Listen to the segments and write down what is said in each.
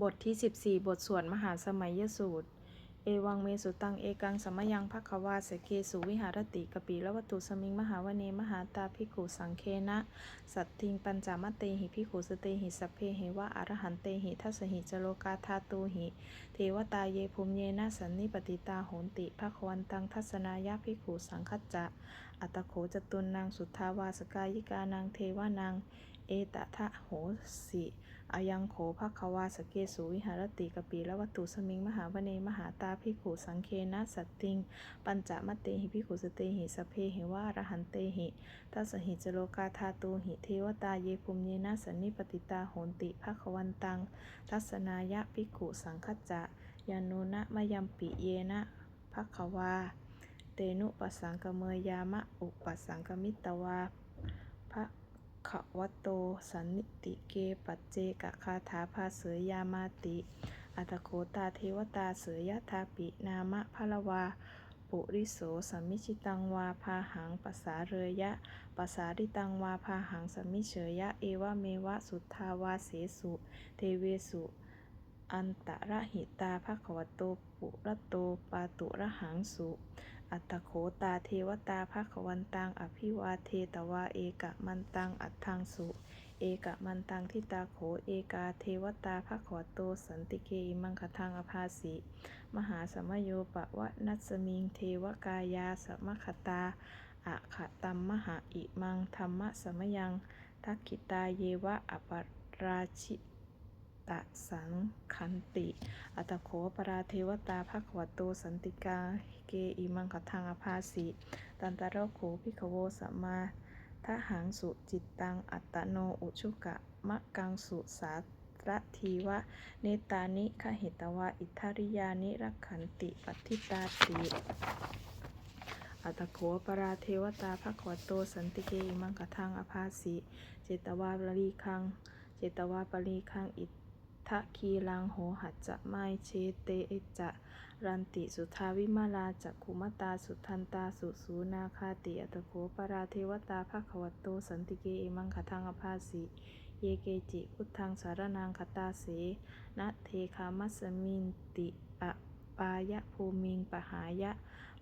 บทที่ 14 บทสวดมหาสมัยยสูตร เอวังเมสุตัง เอกังสมยังภควาสเกสุวิหารติกปีละวัตุสมิง มหาวเน มหาตาภิกขุสังเคนะ สัตทิงปัญจามเตหิภิกขุสเตหิสัพเพเหวะอรหันเตหิทัสหิจโลกาธาตูหิ เทวตาเยภูมิเยนะสันนิปติตาโหนติภควันตังทัศนายาภิกขุสังคัจจะ อัตตโขจตุนนางสุทธาวาสกายิกานางเทวานางเอตทะโหสิ อายังโขภควาสเกสุวิหารติกปีละวัตตุสมิง มหาวเนมหาตาภิกขุสังเคนะสัตติง ปัญจมเตหิภิกขุสเตหิสพเพหิวะอรหันเตหิทัสหิจโลกาธาตูหิเทวตาเยภูมิเยนะสันนิปติตาโหนติภควันตัง ทัศนายะภิกขุสังคจจะ ยานุนะมยัมปิเยนะภควา เตนุปสังกเมยามะอุปสังกมิตวา ขวัตโต สันนิติเก ปัจเจกคาถาภาเสยยามาติ อัตโคตาเทวตาเสยยทาปิ นามะพะละวา ปุริโสสัมมิชิตังวาพาหังปสาเรยะปสาริตังวาพาหังสัมมิเฉยะ เอวะเมวะสุทธาวาเสสุ เทเวสุอันตระหิตาภะควโตปุระโตปาตุระหังสุ อัตโขตาเทวตาภควันตัง อภิวาเทตวาเอกะมันตัง อัตถังสุ เอกะมันตังทิตาโข เอกาเทวตาภควโตสันติเกอิมังคทังอภาสิมหาสมโยปะวะนัสมิงเทวกายาสมคตาอะขะตัมมหาอิมังธรรมะสมยังทักขิตาเยวะอปราชิตะสัง คันติ อัตโขปราเทวตาภควโตสันติกา เกอิมังคทังอภาสิ ตันตระโขภิขโวสัมมาทหังสุจิตตัง อัตโนอุชุกะมะกังสุสาตระทีวะ เนตานิขหิตวะ อิทาริยานิรักขันติปัติตาติอัตโขปราเทวตาภควโตสันติเกอิมังคทังอภาสิ เจตวาปรีคัง เจตวาปรีคังอิ ทะคีลังโหหัจจะไมเชเตเอจะรันติสุทาวิมาลาจักขุมตาสุทันตาสุสูนาคาติอัตโขปราเทวตาภาควัตโตสันติเกเอมังคทังอภาสิเยเกจิพุทธังสารนังคตาเสนะเทคามัสมินติอปายะภูมิงปหายะ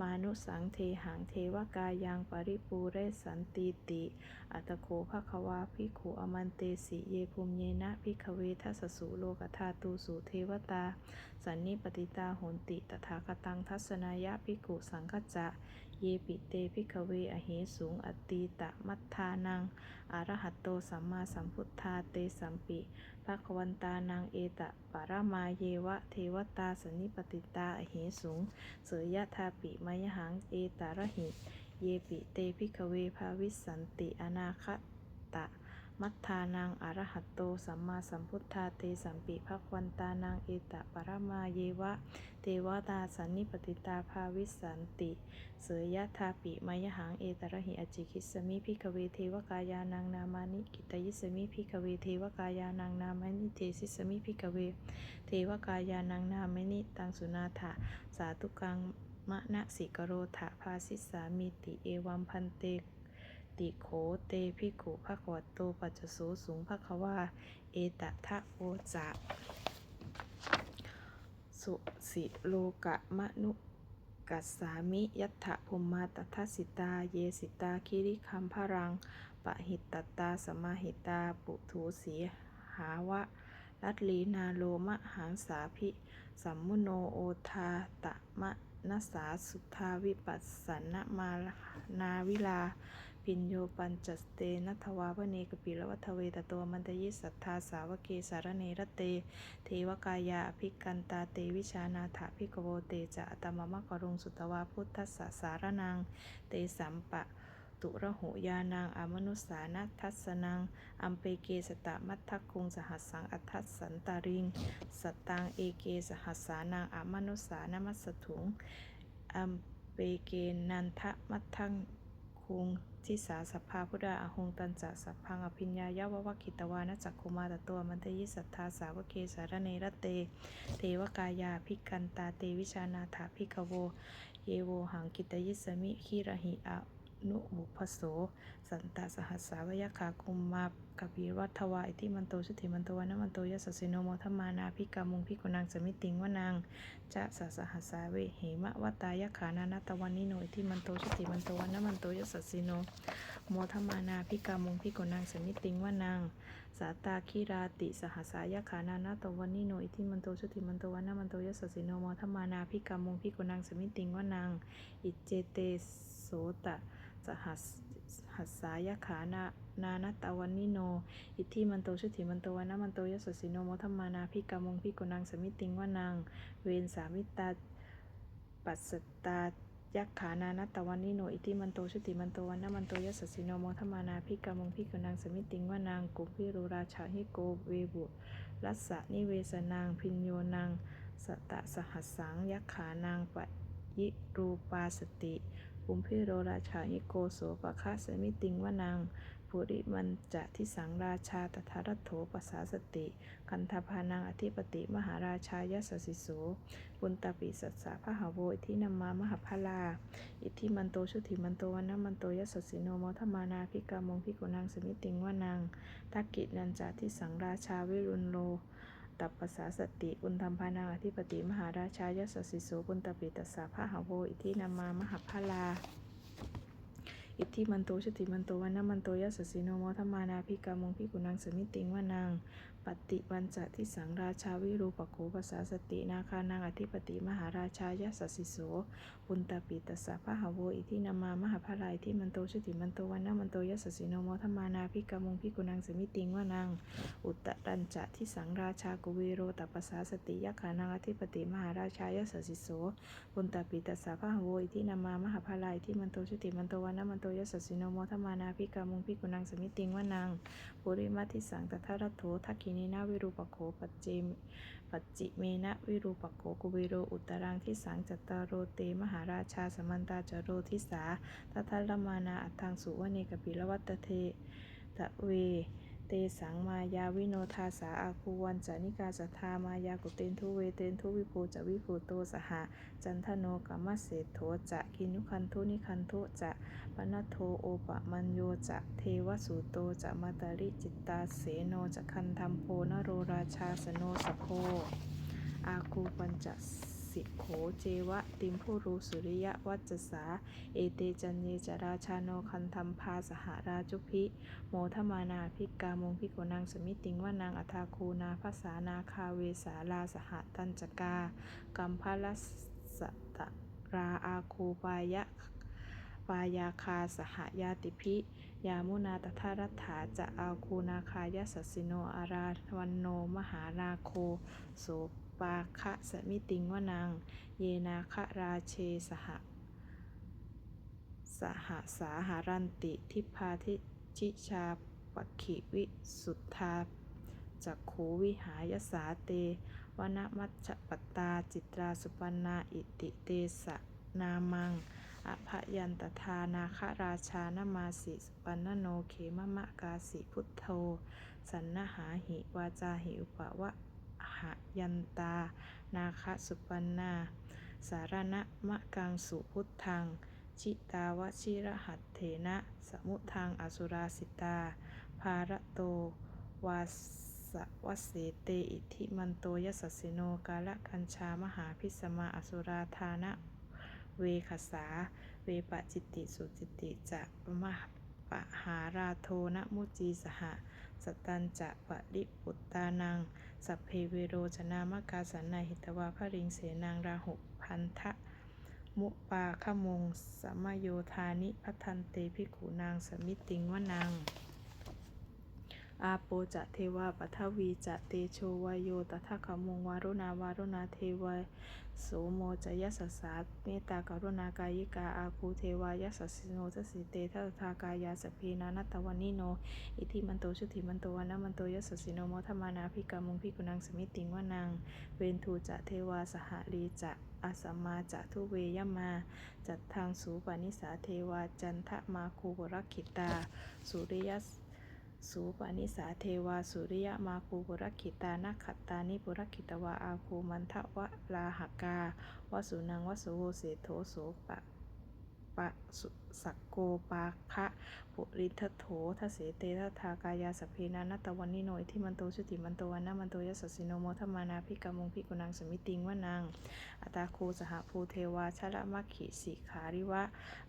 มานุสังเทหังเทวกายังปริปูเรสันติติ อัตโขภควาพิขุอมันเตสิเยภูมิเยนะพิขเวทัสสุโลกธาตูสุเทวตา สันนิปติตาโหนติตถาคตังทัศนายะพิกขุสังคจะ เยปิเตภิกเวอเหสูงอตีตะมัทธานังอรหัตโตสัมมาสัมพุทธาเตสัมปิภควันตานังเอตะปารมาเยวะเทวตาสันิปติตาอเหสูง เสยยะทาปิมยหังเอตารหิ เยปิเตภิกเวภาวิสันติอนาคตะ มัทธานังอรหัตโตสัมมาสัมพุทธาเตสัมปิภควันตานังเอตะปารมาเยวะ เทวตาสันนิปติตาภาวิสันติ เสยยะทาปิมยหังเอตระหิอจิคิสมิพิกเวเทวกายานังนามานิกิตยิสมิพิกเวเทวกายานังนามานิเทสิสมิพิกเว เทวกายานังนามานิตังสุนาถาสาธุกังมะนะสิกโรถะภาสิสามิติเอวัมพันเต ติโขเตภิกขุภควโตปัจจโสสูงภควาเอตทะโอจะสุสิโลกะมะนุกัสสามิยัตถะภูมาตทัสิตา เยสิตา คิริคัมพรัง ปะหิตตตาสมาหิตา ปุถุสีหาวะลัตลีนาโลมะหังสาภิ สัมมุโนโอทาตะมะนัสสาสุทาวิปัสสนมานาวิลา ปิญโยปัญจสเตนัทวาพเนกปิละวัทเวตโตมันตยิสัทธาสาวเกสารเนรเต เทวกายาภิกันตาเตวิชานาถาภิกโวเตจะอัตมมะกรุงสุตวาพุทธสสะสารนังเตสัมปะตุระหุยานังอมนุสานัทัสนัง อัมเปเกสตะมัทคุงสหัสสังอัทัสสันตาริง สตังเอเกสหัสสานังอมนุสานามัสถุง อัมเปเกนันทะมัททัง คุงทิสาสัพพาพุทธาอหงตันจะสัพพังอภิญญายาววกิตวานะจักคุมาตตัวมันตยิสัทธาสาวเกสารเนรเต เทวกายาพิกันตาเตวิชานาถาพิกโว เยโวหังกิตยิสมิขีระหิอะ นุบุพโส สันตสหัสสาวยคากุมมากปีวัฒวาอิทิมันโตชุติมันโตวันมันโตยสสสิโนโมทมานาพิกามุงพิกุนังสมิติงวนางจะสสหัสสาเวเหมะวตายขานานตวันนิโนอิทิมันโตชุติมันโตวันมันโตยสสสิโนโมทมานาพิกามุงพิกุนังสมิติงวนางสาตาคิราติสหัสายขานานาตวันนิโนอิทิมันโตชุติมันโตวันมันโตยสสสิโนโมทมานาพิกามุงพิกุนังสมิติงวนางอิเจเตโสตะ สหัสหัสสายขานานานตาวันนิโน อิทธิมันโตชุติมันโตวันนะมันโตยสสิโนโมทัมมานาพิกามงพิกุนังสมิติงวานังเวนสามิตาปัสสตายักขานานตวันนิโน อิทธิมันโตชุติมันโตวันนมันโตยสสิโนโมทัมมานาพิกามงพิกุนังสมิติงวานังกุพิรุราชาหิโกเวบุรัสสะนิเวสนางพินโยนางสตะสหัสสังยักขานางปะยิรูปาสติ ปุมพิโรราชาหิโกโสปะคะสมิติงวนังปุริมันจะทิสังราชาตถารัตโถปัสสาสติ คันธพานังอธิปติมหาราชายสสิโสปุณตปิสัสสะพหาโวอิทินัมมามหาพลา อิทิมันโตชุติมันโตวันนมันโตยสสสิโนโมทมานาพิกามงพิกุนังสมิติงวนังทักกินันจะทิสังราชาวิรุณโล ตับภาษาสติอุณธรรมพานาอธิปติมหาราชายสสิโสปุณตปิตัสสะพหาโวอิทินามมามหาพลา อิทธิมันโตชติมันโตวันนะมันโตยัสสสิโนโมทมานาพิกามงพิกุนังสมิติงวานางปฏิวันจะที่สังราชาวิรูปโขภาษาสตินาคานางอธิปติมหาราชายัสสสิโสปุณตปิตัสสะพะหาโวอิทินามามหาพลายที่มันโตชติมันโตวันนะมันโตยัสสสิโนโมทมานาพิกามงพิกุนังสมิติงวานางอุตตรัญจะที่สังราชากุเวโรตัปปสาสติยักขานางอธิปติมหาราชายัสสสิโสปุณตปิตัสสะพะหโวอิทินามามหาพลายที่มันโตชติมันโตวันนะมันโตยัสสิโนโมทมานาพิกามุงพิกุนังสมิติงวานังปุริมาทิสังตถารัตโถทักขินีนาวิรูปโขปัจเจมปัจจิเมนะวิรูปโขกุวิโรอุตรังทิสังจัตตารโรเตมหาราชาสมันตาจโรทิสาทัทธลมานาอัตถังสุวเนกปิลวัตเทตะเว สังมายาวิโนทาสาอาคูวันจานิกาสัทธามายากุเตนทุเวเตนทุวิโพจะวิโพโตสหะจันทโนกัมมเศโถจะกินุคันทุนิคันทุจะปนโทโอปะมัญโยจะเทวสุโตจะมาตาริจิตตาเสโนจะคันธรรมโพนโรราชาสโนสโพอาคูปัญจสิโข เจวะ ติมผู้รู้สุริยะวัจจสา เอเตจันเยจราชาโนคันธรรมพาสหราจุพิ โมทมานาพิกามงพิโกนางสมิติงว่านางอัทาคูนาภาษานาคาเวสาลาสหตัญจกา กัมพลสตราอาคูปายะปายาคาสหายาติพิยามุนาตถารัฐาจะอาคูนาคายสสิโนอาราวันโนมหานาโคโส ปาคะสมิติงวนัง เยนาคราเชสหสหสาหารันติทิพาทิชิชาปขิวิสุทธาจักขูวิหายสาเตวนมัชปตาจิตราสุปันนาอิติเตสะนามังอภยันตทานาคราชานมาสิสุปันนโนเขมะมะกาสิพุทโธ สันนหาหิวาจาหิอุปวะ หยันตา นาคสุปันนา สารณะมะกังสุพุทธังชิตาวชิรหัตเถนะ สมุทังอสุราสิตา ภารโต วาสวสเสเตอิทิมันโตยสสสิโนกาละกัญชามหาพิสมาอสุราธานะ เวขสา เวปะจิตติสุจิตติจะมหปะหาราโทนะมุจีสหสตันจะปะริปุตตานัง สัพเพเวโรจนามกาสันนาหิตวาพระริงเสนางราหุพันทะ มุปาขมงสมโยธานิพัทันเตภิกขุนางสมิติงวนาง อาโปจะเทวาปัทวีจะเตโชวายโยตถาคมงวารุณาวารุณาเทวาโสโมจะยัสสาเมตตากรุณากายิกาอาคูเทวายัสสิโนทสิเตทัตถากายาสพเพนานัตตวันนิโน อิทิมันโตชุติมันโตวันะมันโตยัสสิโนโมทมานาภิกามุงพิกุนังสมิติงวนัง เวนทูจะเทวาสหรีจะอาสมาจะทุเวยมา จัดทางสูปานิสาเทวาจันทะมาคูบรักขิตา สุริยส สูปานิสาเทวาสุริยมาคูบุรคิตานักขัตตานิบุรคิตวาอาคูมันทะวะลาหกาวสุนังวสุโวเสโทโสปะ ปะสุสกโกปาคะปุริทโถทัเสเตทัทากายาสพเพนานัตวันนิโนอิทิมันโตชุติมันโตวันนามันโตยัสสิโนโมทมานาภิกามุงภิกุนังสมิติงวะนังอัตาคูสหภูเทวาชละมัคคิสิขาริวะ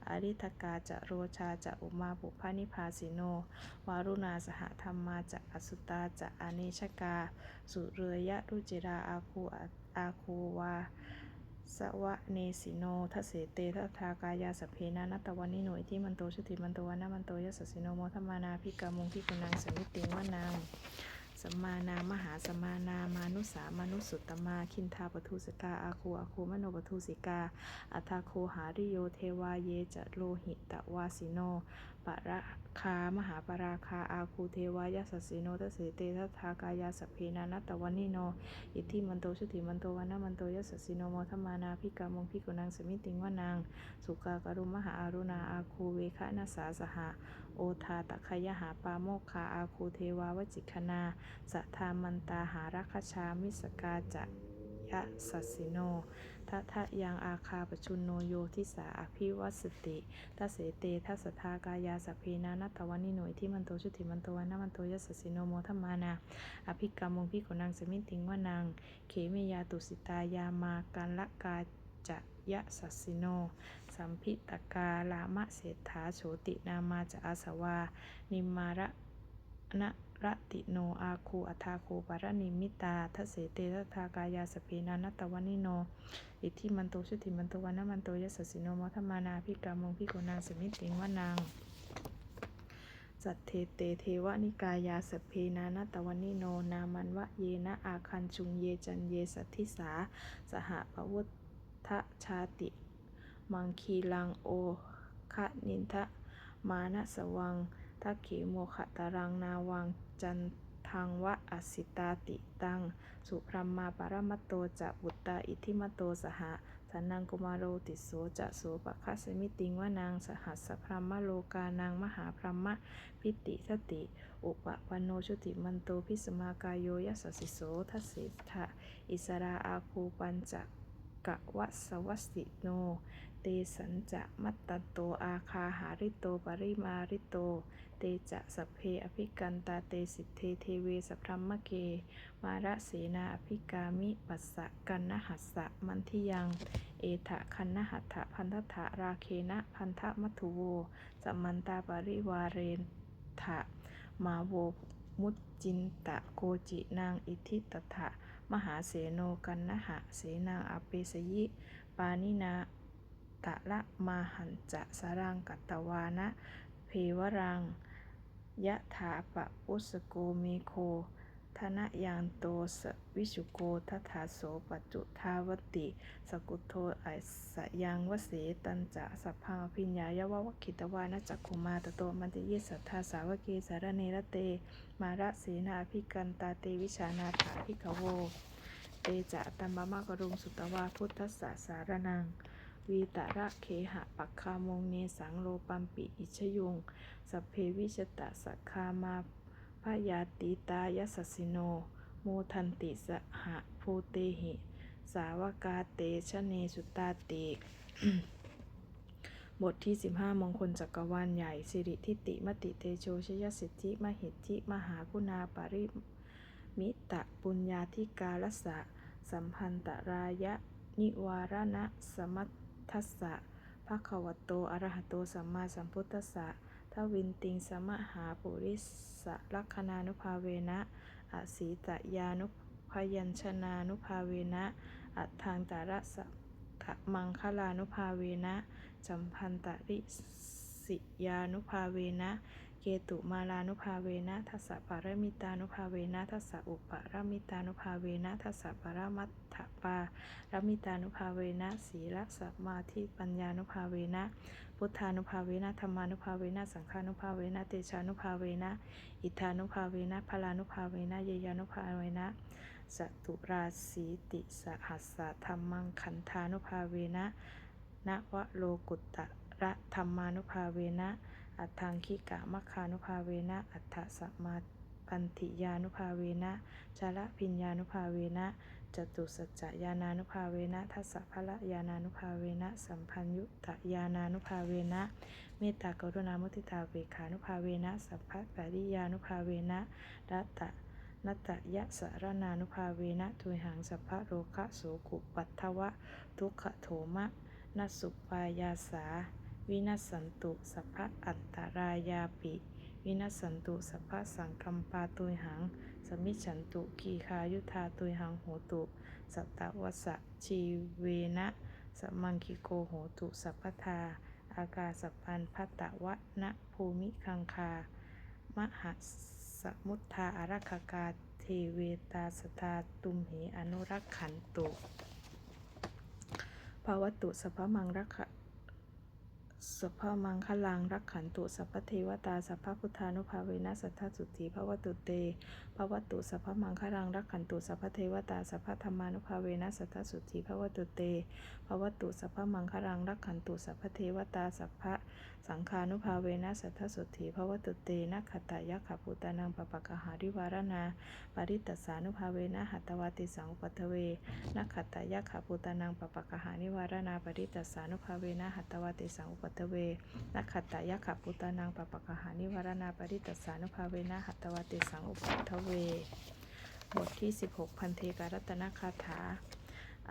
อริทกาจะโรชาจะอุมาปุพานิพาสิโน วารุณาสหธรรมาจะอสุตาจะอเนชกา สุเรยะรุจิราอาคูอาคูวา สวะเนสิโนทัสเสเตทัทากายาสเพนานัตวันนิหนุยที่มันโตชุติมันโตวันนามันโตยัสสิโนโมธมานาภิกามุงภิกุนังสมิติงวะนัง สัมมานามหาสัมมานามานุสามานุสุตตมาคินทาปทุสกาอาคูอาคูมโนปทุสิกา อัทาโคหาริโยเทวาเยจะโลหิตวาสิโนปะระคามหาปราคาอาคูเทวายาสสสิโนทัสเสเตทัทากายาสเพนานัตวันนิโน อิทธิมันโตชุติมันโตวันามันโตยัสสสิโนโมทมานาภิกามงภิกุนังสมิติงวะนางสุกากรุมหาอารุณาอาคูเวคะนาสาสหะ โอทาตะคยหาปาโมคาอาคูเทวาวจิกขนาสัทธามันตาหารัคชามิสกาจะยะสัสิโนทัทะยังอาคาปชุนโนโยทิสาอภิวัสติทัสเสเตทัสทากายาสพเพนานัตวันนิโนยที่มันโตชุติมันโตวันามันโตยัสสสิโนโมทมานา อภิกรรมงพิกุนังสมิติงวะนางเขเมยาตุสิตายามาการละกาจะยะสัสสิโน สัมพิตกาลามะเศรษฐาโฉตินามาจะอาสวา นิมมาระนะระติโนอาคูอัทาโคปารนิมิตาทัสเสเตททากายาสพเพนานัตตวันนิโน อิทิมันโตชุติมันโตวันนามันโตยสสิโนมัทมานาภิกรรมงพิโกนังสมิติงวะนางสัทเทเตเทวนิกายาสพเพนานัตวันนิโน นามันวะเยนะอาคันจุงเยจันเยสัทธิสา สหปวุทะชาติ มังคีลังโอคะนินทะมานะสวังทักเขโมขตารังนาวังจันทังวะอสิตาติตัง สุพรหมาปรมัตโตจะบุตตาอิทิมโตสหะสันนังกุมารโรติโสจะโสปะคะสมิติงวานางสหัสพรหมโลกานางมหาพรหมพิติสติ อุปปันโนชุติมันโตพิสมากายโยยัสสสิโสทัสสิทะอิสราอาคูปัญจ กะวัสวัสิโน เตสัญจะมัตตโตอาคาหาริโตปริมาริโต เตจะสเพอภิกันตาเตสิทเทเทเวสพรหมเก มาระเสนาอภิกามิปัสสะกันนหัสสะมันทิยัง เอถะคันนหัตถะพันธะราเคนะพันธะมัทุโวสัมมันตาปริวาเรนถะมาโวมุจจินตะโกจินางอิทิตถะ มหาเสโนกันนะหะเสนางอเปสยิ ปานินาตะละมาหันจะสรังกัตวานะเพวรังยะถาปะปุสโกเมโค ธนยังโตสวิชุโกทัถาโสปัจจุทาวติ สกุโทไอสยังวเสตันจะสัพพังอภิญญายวะวะคิตวานะจักขุมาตโตมันติยิสัทธาสาวเกสารเนระเต มาระเสนาภิกันตาเตวิชานาถาภิกขโว เตจะตัมมะมะกรุงสุตวาพุทธสสะสารนังวีตระเคหะปักคามงเนสังโลปัมปิอิชยุงสัพเพวิชตะสักคามา พยาติตายสสสิโนโมทันติสหะภูเตหิ สาวกาเตชะเนสุตาติบทที่ 15 มงคลจักรวาลใหญ่ สิริทิติมติเตโชชยสิทธิมหิทธิ มหาคุณาปริมิตะปุญญาธิกาลสะ สัมพันตรายะ นิวารณะ สมัทธัสะภะคะวะโต อรหะโต สัมมาสัมพุทธัสสะ ทวินติงสมหาปุริสลักขานุภาเวนะอสีตยานุพยัญชนานุภาเวนะอัตถังตาระสะทมังคลานุภาเวนะจัมพันตริสิยานุภาเวนะเกตุมาลานุภาเวนะทัสสะปารมิตานุภาเวนะทัสสะอุปารมิตานุภาเวนะทัสสะปรมัตถปารมิตานุภาเวนะศีลสัมมาทิปัญญานุภาเวนะ พุทธานุภาเวนะธรรมานุภาเวนะสังฆานุภาเวนะเตชานุภาเวนะอิทธานุภาเวนะพลานุภาเวนะเยยานุภาเวนะสตุราสีติสหัสสะธรรมังขันธานุภาเวนะนวโลกุตตระธรรมานุภาเวนะอัตถังคิกะมัคานุภาเวนะอัฏฐสมาปันติยานุภาเวนะชาละพิญญานุภาเวนะ จตุสัจจยานานุภาเวนะทัสสะภะละยานานุภาเวนะสัมพัญยุตยานานุภาเวนะเมตตากรุณามุทิตาเวขานุภาเวนะสัพพะปริยานุภาเวนะรัตตะนัตตยะสารนานุภาเวนะทุยหังสัพพะโรคะโสกุปัททวะ ทุกขโถมะนสสุปายาสา วินัสสันตุสัพพะอันตรายาปิ วินัสสันตุสัพพะสังคัมปาตุยหัง สมิฉันตุกีคายุทาตุยหังโหตุสัตตวัสะชีเวนะสมมังคิโกโหตุสัพพทา อากาสปันพัตตวะนะภูมิคังคามหาสมุทธาอารักกาเทเวตาสตาตุมเหอนุรักขันตุภาวตุสัพพมังรักขะ สัพพมังคลังรักขันตุสัพพเทวตาสัพพพุทธานุภาเวนัสสัทธสุทธิภวตุเตภวตุสัพพมังคลังรักขันตุสัพพเทวตาสัพพธรรมานุภาเวนัสสัทธสุทธิภวตุเตภวตุสัพพมังคลังรักขันตุสัพพเทวตาสัพพสังฆานุภาเวนัสสัทธสุทธิภวตุเตนะขตายะขปุตานังปปะกหาริวารนาปริตตสานุภาเวนะหัตวติสังปัทเวนักขตายะขปูตานังปปะกหานิวารนาปริตตสานุภาเวนะหัตวติสังปัตเวนักขัตายะขปูตานังปปะกหานิวารนาปริตตสานุภาเวนะหัตตวติสังอุปัตตเว บทที่ 16 พันเทการัตนคาถา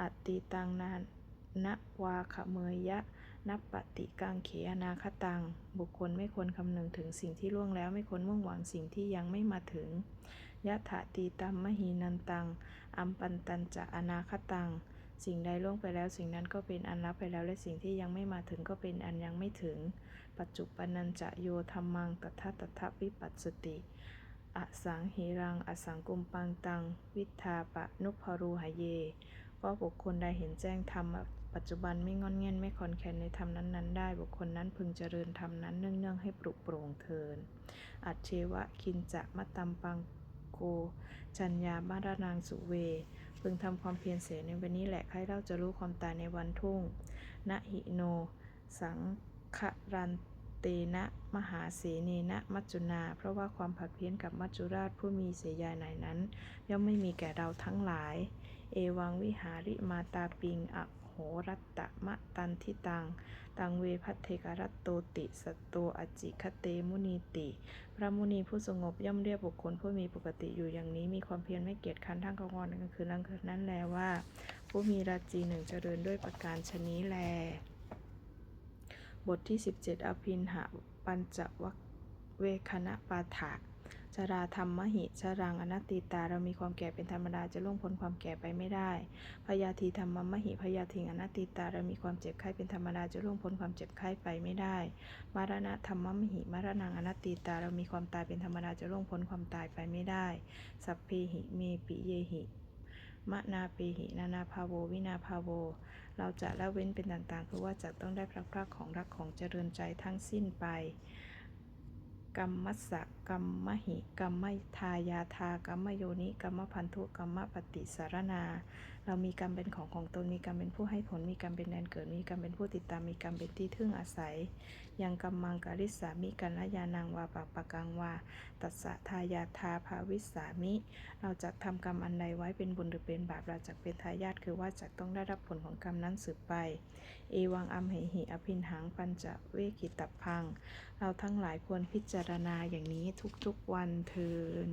อติตังนานนวาขเมยยะนับปฏิกังเขอนาคตัง บุคคลไม่ควรคำนึงถึงสิ่งที่ล่วงแล้วไม่ควรมุ่งหวังสิ่งที่ยังไม่มาถึงยะถาตีตัมมหีนันตัง อัมปันตันจะอนาคตัง สิ่งใดล่วงไปแล้ว สิ่งนั้นก็เป็นอันรับไปแล้ว และสิ่งที่ยังไม่มาถึงก็เป็นอันยังไม่ถึง ปัจจุปนันจะโยธรรมังตถาตถาวิปัสสติอสังหิรัง อสังกุมปังตัง วิทาปะนุพรูหเยก็บุคคลใดเห็นแจ้งธรรมปัจจุบันไม่งอนเงียนไม่คอนแคนในธรรมนั้นๆ ได้ บุคคลนั้นพึงเจริญธรรมนั้นเนื่องๆให้ปลุกโปร่งเทิน อัจเชวะคินจะมะตัมปังโกจัญญาบารานางสุเว พึงทำความเพียรเสียในวันนี้แหละใครเราจะรู้ความตายในวันทุ่งนะหิโน สังขรันเตนะมหาเสเนนะมัจจุนา เพราะว่าความผัดเพี้ยนกับมัจจุราชผู้มีเสียยายไหนนั้น ย่อมไม่มีแก่เราทั้งหลาย เอวังวิหาริมาตาปิงอโหรัตตะมะตันทิตัง ตังเวพัทเทการัตโตติสตโตอจิคเตมุนีติ พระมุนีผู้สงบย่อมเรียกบุคคลผู้มีปกติอยู่อย่างนี้มีความเพียรไม่เกียจคร้านทั้งกลางวันกลางคืนกลางคืนนั้นแลว่า ผู้มีราจีหนึ่งเจริญด้วยประการชนี้แล บทที่ 17 อภินหะปัญจวัคเวคณะปาฐะ ชราธรรมหิชรังอนัตติตาเรามีความแก่เป็นธรรมดาจะล่วงพ้นความแก่ไปไม่ได้พยาธีธรรมมหิพยาธิงอนัตติตาเรามีความเจ็บไข้เป็นธรรมดาจะล่วงพ้นความเจ็บไข้ไปไม่ได้ มรณะธรรมมหิมรณังอนัตติตาเรามีความตายเป็นธรรมดาจะล่วงพ้นความตายไปไม่ได้ สัพเพหิเมปิเยหิมะนาเปหินานาภาโว วินาภาโว เราจะละเว้นเป็นต่างๆ คือว่าจะต้องได้พระพรากของรักของเจริญใจทั้งสิ้นไป กรรมัสสะกรรมมหิกรรมทายาทากรรมโยนิกรรมพันธุกรรมปฏิสารนา เรามีกรรมเป็นของของตน มีกรรมเป็นผู้ให้ผล มีกรรมเป็นแดนเกิด มีกรรมเป็นผู้ติดตาม มีกรรมเป็นที่พึ่งอาศัย ยังกรรมังกาลิสามิกันละยานังวาปะปะกังวา ตัสสะทายาทาภาวิสามิ เราจะทำกรรมอันใดไว้เป็นบุญหรือเป็นบาป เราจะเป็นทายาทคือว่าจะต้องได้รับผลของกรรมนั้นสืบไป เอวังอัมเหหิอภินหังปัญจเวกิตพัง เราทั้งหลายควรพิจารณาอย่างนี้ทุกๆวันเทิน